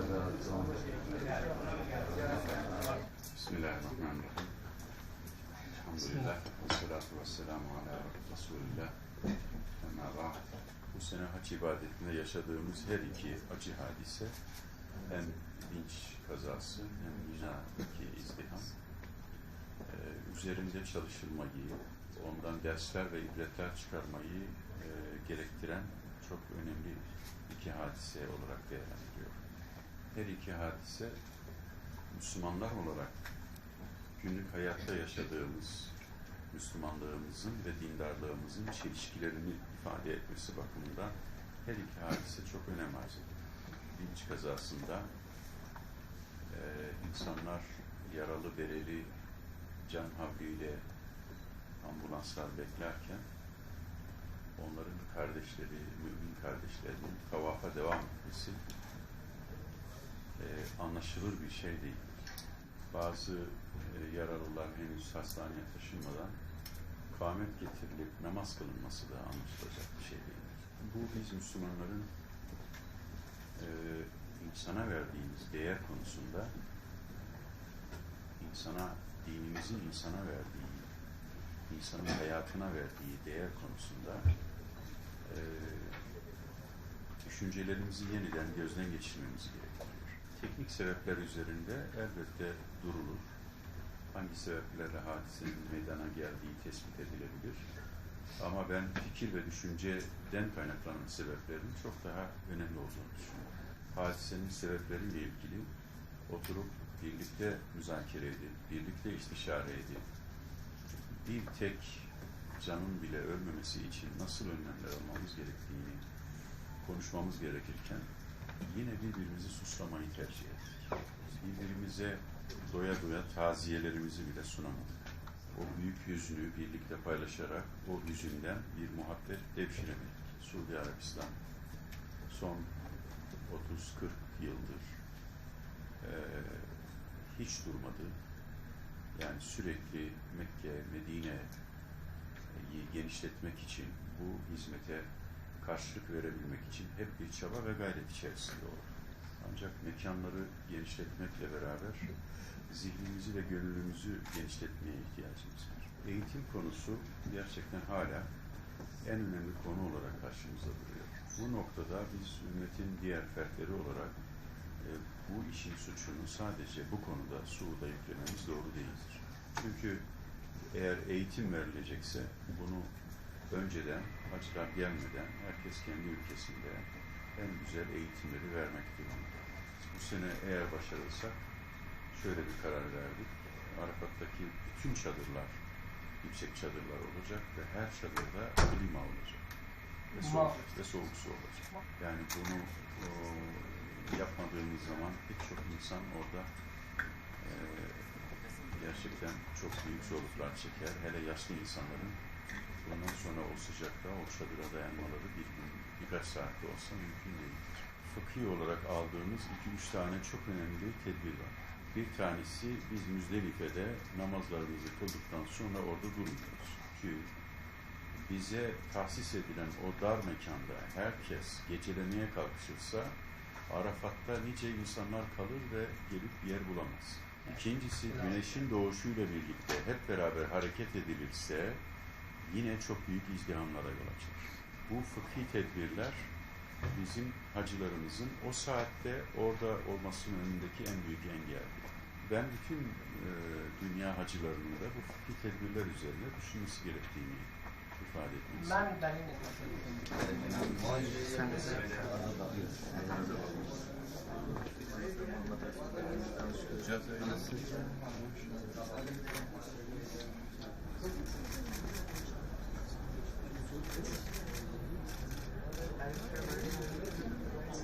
Bismillahirrahmanirrahim. Elhamdülillah. Ve salatu ve selamu ala Resulillah. Ama. Bu sene hac ibadetinde yaşadığımız her iki acı hadise hem vinç kazası hem Mina'daki izdiham e, üzerinde çalışılmayı, ondan dersler ve ibretler çıkarmayı e, gerektiren çok önemli iki hadise olarak değerlendiriyor. Her iki hadise Müslümanlar olarak günlük hayatta yaşadığımız Müslümanlığımızın ve dindarlığımızın çelişkilerini ifade etmesi bakımından her iki hadise çok önem arz ediyor. Vinç kazasında e, insanlar yaralı bereli can havliyle ambulanslar beklerken onların kardeşleri, mümin kardeşlerinin tavafa devam etmesi anlaşılır bir şey değil. Bazı e, yaralılar henüz hastaneye taşınmadan kâhmet getirilip namaz kılınması da anlaşılacak bir şey değil. Bu biz Müslümanların e, insana verdiğimiz değer konusunda insana, dinimizin insana verdiği, insanın hayatına verdiği değer konusunda e, düşüncelerimizi yeniden gözden geçirmemiz gerekiyor. Teknik sebepler üzerinde elbette durulur. Hangi sebeplerle hadisenin meydana geldiği tespit edilebilir. Ama ben fikir ve düşünceden kaynaklanan sebeplerin çok daha önemli olduğunu düşünüyorum. Hadisenin sebepleriyle ilgili oturup birlikte müzakere edip, birlikte istişare edip, bir tek canın bile ölmemesi için nasıl önlemler almamız gerektiğini konuşmamız gerekirken yine birbirimizi suslamayı tercih ettik. Birbirimize doya doya taziyelerimizi bile sunamadık. O büyük hüznü birlikte paylaşarak o hüzünden bir muhabbet devşiremedik. Suudi Arabistan son 30-40 yıldır e, hiç durmadı. Yani sürekli Mekke, Medine'yi genişletmek için bu hizmete karşılık verebilmek için hep bir çaba ve gayret içerisinde oldu. Ancak mekanları genişletmekle beraber zihnimizi ve gönlümüzü genişletmeye ihtiyacımız var. Eğitim konusu gerçekten hala en önemli konu olarak karşımıza duruyor. Bu noktada biz ümmetin diğer fertleri olarak e, bu işin suçunu sadece bu konuda Suud'a yüklememiz doğru değildir. Çünkü eğer eğitim verilecekse bunu önceden hacılar gelmeden herkes kendi ülkesinde en güzel eğitimleri vermek durumunda. Bu sene eğer başarırsak şöyle bir karar verdik. Arafat'taki bütün çadırlar yüksek çadırlar olacak ve her çadırda klima olacak. Ve soğuk, ve soğuk su olacak. Yani bunu o, yapmadığımız zaman birçok insan orada e, gerçekten çok büyük zorluklar çeker. Hele yaşlı insanların bundan sonra o sıcakta o çadıra dayanmaları bir gün, birkaç saatte olsa mümkün değildir. Fıkhi olarak aldığımız iki üç tane çok önemli tedbir var. Bir tanesi biz Müzdelife'de namazlarımızı kıldıktan sonra orada durmuyoruz. Çünkü bize tahsis edilen o dar mekanda herkes gecelemeye kalkışırsa Arafat'ta nice insanlar kalır ve gelip yer bulamaz. İkincisi güneşin doğuşuyla birlikte hep beraber hareket edilirse yine çok büyük izdihamlara yol açar. Bu fıkhi tedbirler bizim hacılarımızın o saatte orada olmasının önündeki en büyük engeldir. Ben bütün e, dünya hacılarının da bu fıkhi tedbirler üzerine düşünmesi gerektiğini ifade etmek. Ben Cezayir.